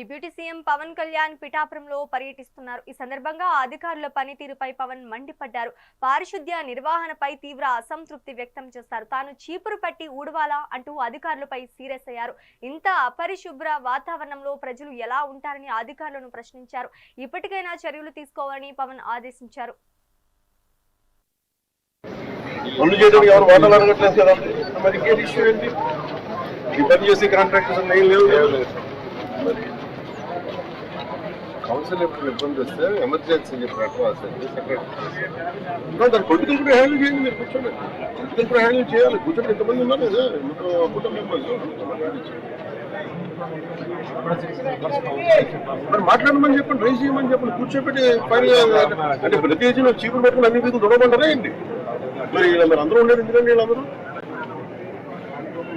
Deputy CM Pawan Kalyan పిఠాపురంలో పర్యటిస్తున్నారు. ఈ సందర్భంగా అధికారుల పనితీరుపై పవన్ మండిపడ్డారు. పారిశుద్ధ్య నిర్వహణపై తీవ్ర అసంతృప్తి వ్యక్తం చేశారు. తాను చీపురు పట్టి ఊడవాలా అంటూ అధికారులపై సీరియస్ అయ్యారు. ఇంత అపరిశుభ్ర వాతావరణంలో ప్రజలు ఎలా ఉంటారని అధికారులను ప్రశ్నించారు. ఇప్పటికైనా చర్యలు తీసుకోవాలని పవన్ ఆదేశించారు. ఈ పని చేసే కాంట్రాక్టర్స్ ఏం లేవు? కౌన్సిల్ ఎప్పుడు ఇబ్బంది వస్తే ఎమర్జెన్సీ అని చెప్పి సెక్రటరీ దాని పొలిటికల్ కూడా హ్యాండిల్ చేయండి మీరు కూర్చోండి పొలిటికల్ కూడా హ్యాండిల్ చేయాలి. కూర్చోండి ఎంతమంది ఉన్నారు? కదా ఇంట్లో కుటుంబ మెంబర్స్ మరి మాట్లాడమని చెప్పండి రైజ్ చేయమని చెప్పండి. కూర్చోబెట్టి ఫైనల్ అంటే ప్రతి ఏజీ చీపులు పెట్టుకుని అన్ని వీధులు దొరకమంటారా ఏంటి? మరి వీళ్ళందరూ అందరూ ఉండేది ఎందుకండి వీళ్ళందరూ?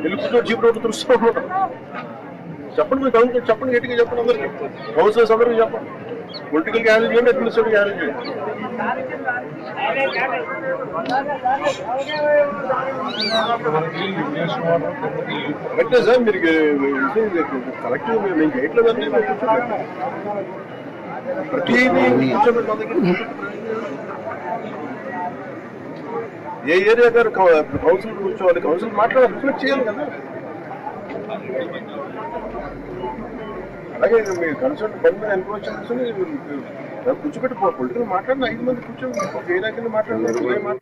వెళ్ళి కూర్చొని చీపులు రోడ్డు తుడుస్తూ ఉంటారు చెప్పండి మీరు కౌన్సిల్ చెప్పండి గట్టిగా చెప్పండి అందరికి. కౌన్సిలర్స్ అందరికీ చెప్పండి. పొలిటికల్ హ్యాండిల్ చేయండి అడ్మినిస్ట్రేటివ్ హ్యాండిల్ చేయండి. కరెక్టే సార్ మీరు కలెక్టివ్ మేము చేయట్లేదండి ప్రతిదీ ఏ ఏరియా గారు కౌన్సిల్ కూర్చోవాలి కౌన్సిల్ మాట్లాడాలి రిఫ్లెక్ట్ చేయాలి కదా. అలాగే మీరు కన్సల్ట్ బంద్ మీద ఎన్క్రోచ్ కూర్చోబెట్టి పొలిటికల్ మాట్లాడిన ఐదు మంది కూర్చొని ఏ రకంగా మాట్లాడినారు